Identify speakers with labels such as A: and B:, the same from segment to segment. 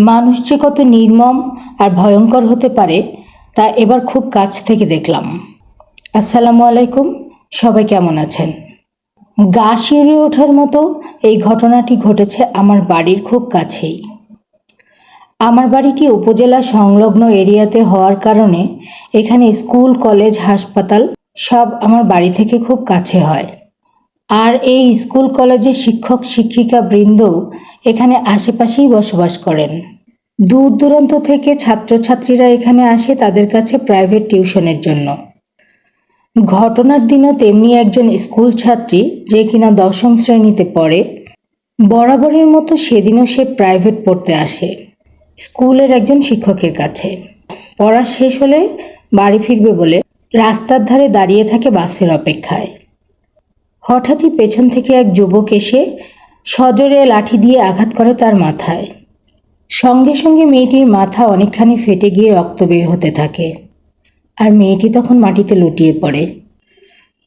A: মানুষ যে কত নির্মম আর ভয়ঙ্কর হতে পারে, তা এবার খুব কাছ থেকে দেখলাম। আসসালামু আলাইকুম, সবাই কেমন আছেন? গা শিউরে ওঠার মতো এই ঘটনাটি ঘটেছে আমার বাড়ির খুব কাছেই। আমার বাড়িটি উপজেলা সংলগ্ন এরিয়াতে হওয়ার কারণে এখানে স্কুল, কলেজ, হাসপাতাল সব আমার বাড়ি থেকে খুব কাছে হয়। আর এই স্কুল কলেজের শিক্ষক, শিক্ষিকা বৃন্দ এখানে আশেপাশেই বসবাস করেন। দূর দূরান্ত থেকে ছাত্রছাত্রীরা এখানে আসে তাদের কাছে প্রাইভেট টিউশনের জন্য। ঘটনার দিনও তেমনি একজন স্কুল ছাত্রী যে কিনা দশম শ্রেণীতে পড়ে, বরাবরের মতো সেদিনও সে প্রাইভেট পড়তে আসে, স্কুলের একজন শিক্ষকের কাছে। পড়া শেষ হলে বাড়ি ফিরবে বলে রাস্তার ধারে দাঁড়িয়ে থাকে বাসের অপেক্ষায়। হঠাৎই পেছন থেকে এক যুবক এসে সজোরে লাঠি দিয়ে আঘাত করে তার মাথায়। সঙ্গে সঙ্গে মেয়েটির মাথা অনেকখানি ফেটে গিয়ে রক্ত বের হতে থাকে। আর মেয়েটি তখন মাটিতে লুটিয়ে পড়ে।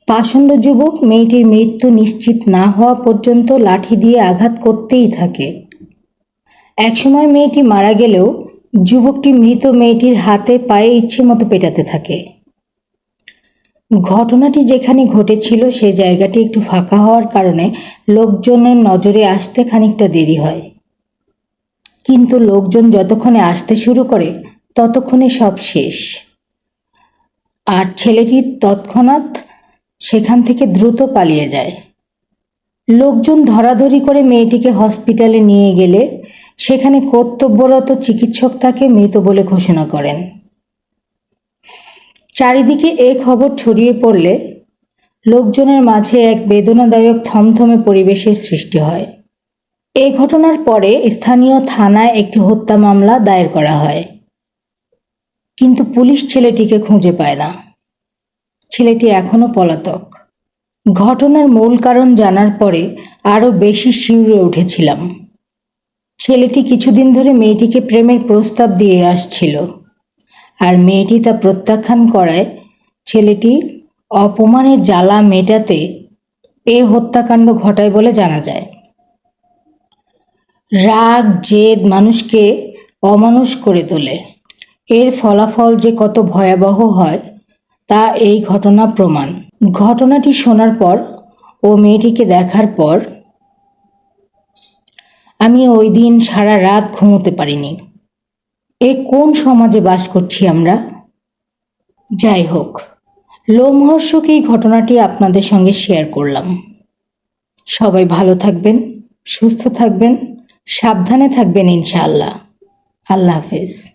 A: পাষণ্ড যুবক মেয়েটির মৃত্যু নিশ্চিত না হওয়া পর্যন্ত লাঠি দিয়ে আঘাত করতেই থাকে। একসময় মেয়েটি মারা গেলেও যুবকটি মৃত মেয়েটির হাতে পায়ে ইচ্ছে মতো পেটাতে থাকে। ঘটনাটি যেখানে ঘটেছিল সে জায়গাটি একটু ফাঁকা হওয়ার কারণে লোকজনের নজরে আসতে খানিকটা দেরি হয়। কিন্তু লোকজন যতক্ষণে আসতে শুরু করে, ততক্ষণে সব শেষ। আর ছেলেটি তৎক্ষণাৎ সেখান থেকে দ্রুত পালিয়ে যায়। লোকজন ধরাধরি করে মেয়েটিকে হসপিটালে নিয়ে গেলে সেখানে কর্তব্যরত চিকিৎসক তাকে মৃত বলে ঘোষণা করেন। চারিদিকে এ খবর ছড়িয়ে পড়লে লোকজনের মাঝে এক বেদনাদায়ক থমথমে পরিবেশের সৃষ্টি হয়। এ ঘটনার পরে স্থানীয় থানায় একটি হত্যা মামলা দায়ের করা হয়। কিন্তু পুলিশ ছেলেটিকে খুঁজে পায় না। ছেলেটি এখনও পলাতক। ঘটনার মূল কারণ জানার পরে আরও বেশি শিউরে উঠেছিলাম। ছেলেটি কিছুদিন ধরে মেয়েটিকে প্রেমের প্রস্তাব দিয়ে আসছিল। আর মেয়েটি তা প্রত্যাখ্যান করায়, ছেলেটি অপমানের জ্বালা মেটাতে এ হত্যাকাণ্ড ঘটায় বলে জানা যায়। রাগ, জেদ মানুষকে অমানুষ করে তোলে। এর ফলাফল যে কত ভয়াবহ হয়, তা এই ঘটনা প্রমাণ। ঘটনাটি শোনার পর ও মেয়েটিকে দেখার পর, আমি ওই দিন সারা রাত ঘুমোতে পারিনি। এ কোন সমাজে বাস করছি আমরা? যাই হোক, লোমহর্ষক এই ঘটনাটি আপনাদের সঙ্গে শেয়ার করলাম। সবাই ভালো থাকবেন, সুস্থ থাকবেন, সাবধানে থাকবেন ইনশাআল্লাহ। আল্লাহ হাফেজ।